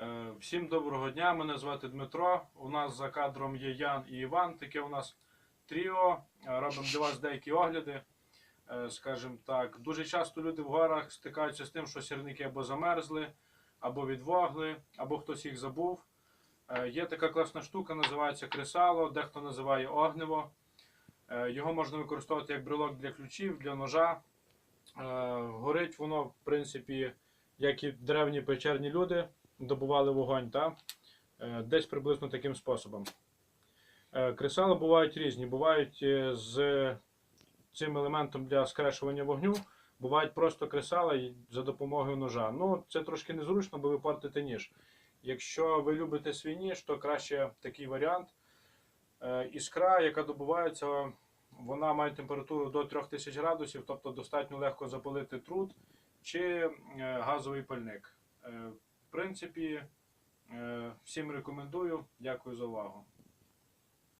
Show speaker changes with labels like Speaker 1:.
Speaker 1: Е, Всім доброго дня, мене звати Дмитро. У нас за кадром є Ян і Іван. Таке у нас тріо. Е, Робимо для вас деякі огляди. Е, Скажімо так, дуже часто люди в горах стикаються з тим, що сірники або замерзли, або відвогли, або хтось їх забув. Є така класна штука, називається кресало, дехто називає огниво. Його можна використовувати як брелок для ключів, для ножа. Горить воно, в принципі, як і древні печерні люди добували вогонь, та? Е, десь приблизно таким способом. Е, Кресала бувають різні. Бувають е, з цим елементом для скрешування вогню, бувають просто кресала за допомогою ножа. Ну, це трошки незручно, бо ви портите ніж. Якщо ви любите свій ніж, то краще такий варіант. Іскра, яка добувається, вона має температуру до 3000 градусів, тобто достатньо легко запалити труд чи газовий пальник. Принципі, е, всім рекомендую. Дякую за увагу.